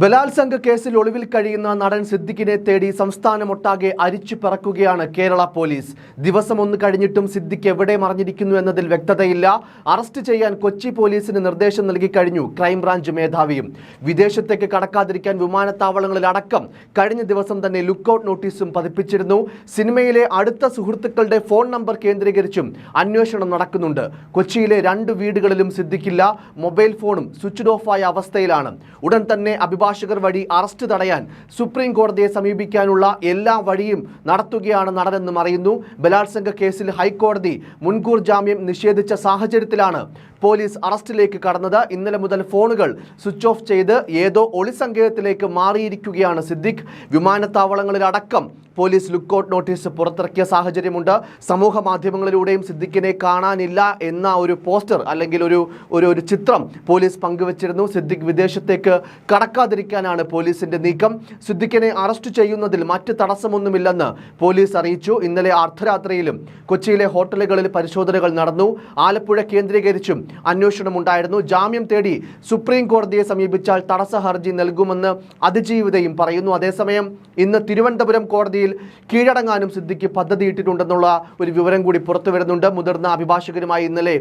ബലാത്സംഗ കേസിൽ ഒളിവിൽ കഴിയുന്ന നടൻ സിദ്ദിഖിനെ തേടി സംസ്ഥാനമൊട്ടാകെ അരിച്ചു പറക്കുകയാണ് കേരള പോലീസ്. ദിവസം ഒന്ന് കഴിഞ്ഞിട്ടും സിദ്ദിഖ് എവിടെ മറിഞ്ഞിരിക്കുന്നു എന്നതിൽ വ്യക്തതയില്ല. അറസ്റ്റ് ചെയ്യാൻ കൊച്ചി പോലീസിന് നിർദ്ദേശം നൽകി കഴിഞ്ഞു ക്രൈംബ്രാഞ്ച് മേധാവിയും. വിദേശത്തേക്ക് കടക്കാതിരിക്കാൻ വിമാനത്താവളങ്ങളിലടക്കം കഴിഞ്ഞ ദിവസം തന്നെ ലുക്കൌട്ട് നോട്ടീസും പതിപ്പിച്ചിരുന്നു. സിനിമയിലെ അടുത്ത സുഹൃത്തുക്കളുടെ ഫോൺ നമ്പർ കേന്ദ്രീകരിച്ചും അന്വേഷണം നടക്കുന്നുണ്ട്. കൊച്ചിയിലെ രണ്ട് വീടുകളിലും സിദ്ദിഖില്ല. മൊബൈൽ ഫോണും സ്വിച്ച്ഡ് ഓഫായ അവസ്ഥയിലാണ്. ഉടൻ തന്നെ അഭിഭാഷകർ വഴി അറസ്റ്റ് തടയാൻ സുപ്രീം കോടതിയെ സമീപിക്കാനുള്ള എല്ലാ വഴിയും നടത്തുകയാണ് നടനെന്നും അറിയുന്നു. ബലാത്സംഗ കേസിൽ ഹൈക്കോടതി മുൻകൂർ ജാമ്യം നിഷേധിച്ച സാഹചര്യത്തിലാണ് പോലീസ് അറസ്റ്റിലേക്ക് കടന്നത്. ഇന്നലെ മുതൽ ഫോണുകൾ സ്വിച്ച് ഓഫ് ചെയ്ത് ഏതോ ഒളിസങ്കേതത്തിലേക്ക് മാറിയിരിക്കുകയാണ് സിദ്ദിഖ്. വിമാനത്താവളങ്ങളിലടക്കം പോലീസ് ലുക്കൌട്ട് നോട്ടീസ് പുറത്തിറക്കിയ സാഹചര്യമുണ്ട്. സമൂഹ മാധ്യമങ്ങളിലൂടെയും സിദ്ദിഖിനെ കാണാനില്ല എന്ന ഒരു പോസ്റ്റർ അല്ലെങ്കിൽ ഒരു ഒരു ഒരു ചിത്രം പോലീസ് പങ്കുവച്ചിരുന്നു. സിദ്ദിഖ് വിദേശത്തേക്ക് കടക്കാതിരിക്കാനാണ് പോലീസിന്റെ നീക്കം. സിദ്ദിഖിനെ അറസ്റ്റ് ചെയ്യുന്നതിൽ മറ്റ് തടസ്സമൊന്നുമില്ലെന്ന് പോലീസ് അറിയിച്ചു. ഇന്നലെ അർദ്ധരാത്രിയിലും കൊച്ചിയിലെ ഹോട്ടലുകളിൽ പരിശോധനകൾ നടന്നു. ആലപ്പുഴ കേന്ദ്രീകരിച്ചും അന്വേഷണമുണ്ടായിരുന്നു. ജാമ്യം തേടി സുപ്രീം കോടതിയെ സമീപിച്ചാൽ തടസ്സ ഹർജി നൽകുമെന്ന് അതിജീവിതയും പറയുന്നു. അതേസമയം ഇന്ന് തിരുവനന്തപുരം കോടതിയിൽ കീഴടങ്ങാനും സിദ്ദിഖ് പദ്ധതിയിട്ടിട്ടുണ്ടെന്നുള്ള ഒരു വിവരം കൂടി പുറത്തു വരുന്നുണ്ട്. മുതിർന്ന അഭിഭാഷകരുമായി ഇന്നലെ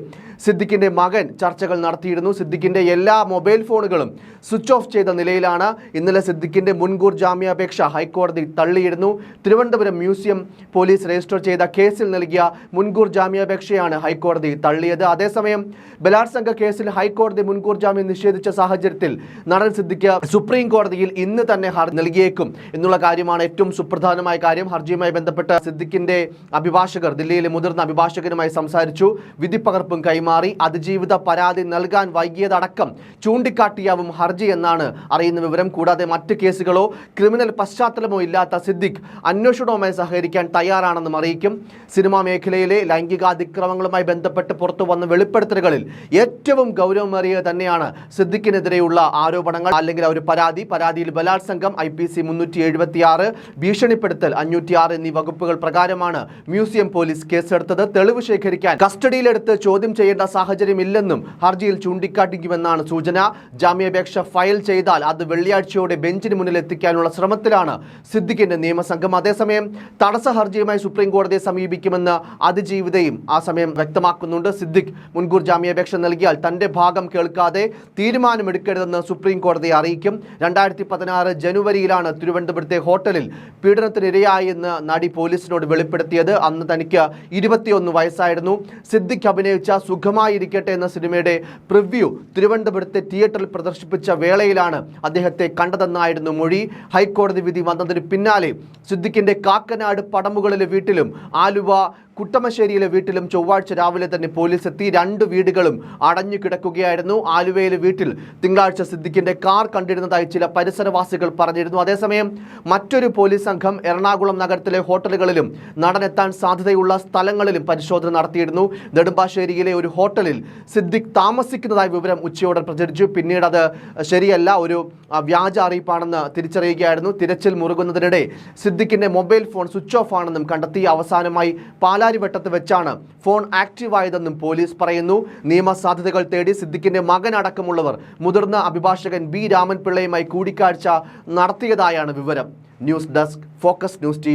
സിദ്ദിഖിന്റെ മകൻ ചർച്ചകൾ നടത്തിയിരുന്നു. സിദ്ദിഖിന്റെ എല്ലാ മൊബൈൽ ഫോണുകളും സ്വിച്ച് ഓഫ് ചെയ്ത നിലയിലാണ്. ഇന്നലെ സിദ്ദിഖിന്റെ മുൻകൂർ ജാമ്യാപേക്ഷ ഹൈക്കോടതി തള്ളിയിരുന്നു. തിരുവനന്തപുരം മ്യൂസിയം പോലീസ് രജിസ്റ്റർ ചെയ്ത കേസിൽ നൽകിയ മുൻകൂർ ജാമ്യാപേക്ഷയാണ് ഹൈക്കോടതി തള്ളിയത്. അതേസമയം ബലാത്സംഗ കേസിൽ ഹൈക്കോടതി മുൻകൂർ ജാമ്യം നിഷേധിച്ച സാഹചര്യത്തിൽ നടൻ സിദ്ദിഖ് സുപ്രീം കോടതിയിൽ ഇന്ന് തന്നെ ഹർജി നൽകിയേക്കും എന്നുള്ള കാര്യമാണ് ഏറ്റവും സുപ്രധാനമായ കാര്യം. ഹർജിയുമായി ബന്ധപ്പെട്ട് സിദ്ദിഖിന്റെ അഭിഭാഷകർ ദില്ലിയിലെ മുതിർന്ന അഭിഭാഷകരുമായി സംസാരിച്ചു. വിധിപ്പകർപ്പും കൈമാറി. അതിജീവിത പരാതി നൽകാൻ വൈകിയതടക്കം ചൂണ്ടിക്കാട്ടിയാവും ഹർജി എന്നാണ് അറിയുന്ന വിവരം. കൂടാതെ മറ്റ് കേസുകളോ ക്രിമിനൽ പശ്ചാത്തലമോ ഇല്ലാത്ത സിദ്ദിഖ് അന്വേഷണവുമായി സഹകരിക്കാൻ തയ്യാറാണെന്നും അറിയിക്കും. സിനിമാ മേഖലയിലെ ലൈംഗികാതിക്രമങ്ങളുമായി ബന്ധപ്പെട്ട് പുറത്തു വന്ന വെളിപ്പെടുത്തലുകളിൽ ഏറ്റവും ഗൗരവമേറിയ തന്നെയാണ് സിദ്ദിഖിനെതിരെയുള്ള ആരോപണങ്ങൾ. അല്ലെങ്കിൽ ഒരു പരാതി. പരാതിയിൽ ബലാത്സംഗം ഐ പി സി മുന്നൂറ്റി എഴുപത്തി ആറ് ഭീഷണിപ്പെടുത്തൽ അഞ്ഞൂറ്റി ആറ് എന്നീ വകുപ്പുകൾ പ്രകാരമാണ് മ്യൂസിയം പോലീസ് കേസെടുത്തത്. തെളിവ് ശേഖരിക്കാൻ കസ്റ്റഡിയിലെടുത്ത് ചോദ്യം ചെയ്യേണ്ട സാഹചര്യമില്ലെന്നും ഹർജിയിൽ ചൂണ്ടിക്കാട്ടിക്കുമെന്നാണ് സൂചന. ജാമ്യാപേക്ഷ ഫയൽ ചെയ്താൽ അത് വെള്ളിയാഴ്ചയോടെ ബെഞ്ചിന് മുന്നിൽ എത്തിക്കാനുള്ള ശ്രമത്തിലാണ് സിദ്ദിഖിന്റെ നിയമസംഘം. അതേസമയം തടസ്സ ഹർജിയുമായി സുപ്രീം കോടതിയെ സമീപിക്കുമെന്ന് അതിജീവിതയും ആ സമയം വ്യക്തമാക്കുന്നുണ്ട്. സിദ്ദിഖ് മുൻകൂർ ജാമ്യാപേക്ഷ നൽകിയാൽ തന്റെ ഭാഗം കേൾക്കാതെ തീരുമാനമെടുക്കരുതെന്ന് സുപ്രീം കോടതി അറിയിക്കും. രണ്ടായിരത്തി പതിനാറ് ജനുവരിയിലാണ് തിരുവനന്തപുരത്തെ ഹോട്ടലിൽ പീഡനത്തിനിരയായെന്ന് നടി പോലീസിനോട് വെളിപ്പെടുത്തിയത്. അന്ന് തനിക്ക് ഇരുപത്തിയൊന്ന് വയസ്സായിരുന്നു. സിദ്ദിഖ് അഭിനയിച്ച സുഖമായിരിക്കട്ടെ എന്ന സിനിമയുടെ പ്രിവ്യൂ തിരുവനന്തപുരത്തെ തിയേറ്ററിൽ പ്രദർശിപ്പിച്ച വേളയിലാണ് അദ്ദേഹത്തെ കണ്ടതെന്നായിരുന്നു മൊഴി. ഹൈക്കോടതി വിധി വന്നതിന് പിന്നാലെ സിദ്ദിഖിന്റെ കാക്കനാട് പടമുകളിലെ വീട്ടിലും ആലുവ കുട്ടമശ്ശേരിയിലെ വീട്ടിലും ചൊവ്വാഴ്ച രാവിലെ തന്നെ പോലീസ് എത്തി. രണ്ട് വീടുകളും അടഞ്ഞു കിടക്കുകയായിരുന്നു. ആലുവയിലെ വീട്ടിൽ തിങ്കളാഴ്ച സിദ്ദിഖിന്റെ കാർ കണ്ടിരുന്നതായി ചില പരിസരവാസികൾ പറഞ്ഞിരുന്നു. അതേസമയം മറ്റൊരു പോലീസ് സംഘം എറണാകുളം നഗരത്തിലെ ഹോട്ടലുകളിലും നടനെത്താൻ സാധ്യതയുള്ള സ്ഥലങ്ങളിലും പരിശോധന നടത്തിയിരുന്നു. നെടുമ്പാശ്ശേരിയിലെ ഒരു ഹോട്ടലിൽ സിദ്ദിഖ് താമസിക്കുന്നതായി വിവരം ഉച്ചയോടെ പ്രചരിച്ചു. പിന്നീട് അത് ശരിയല്ല ഒരു വ്യാജ അറിയിപ്പാണെന്ന് തിരിച്ചറിയുകയായിരുന്നു. തിരച്ചിൽ മുറുകുന്നതിനിടെ സിദ്ദിഖിന്റെ മൊബൈൽ ഫോൺ സ്വിച്ച് ഓഫ് ആണെന്നും കണ്ടെത്തി. അവസാനമായി പാലാരിവട്ടത്ത് വെച്ചാണ് ഫോൺ ആക്റ്റീവായതെന്നും പോലീസ് പറയുന്നു. നിയമസാധ്യതകൾ തേടി സിദ്ദിഖിന്റെ മകൻ അടക്കമുള്ളവർ മുതിർന്ന അഭിഭാഷകൻ ബി രാമൻപിള്ളയുമായി കൂടിക്കാഴ്ച നടത്തിയതായാണ് വിവരം. News desk focus news T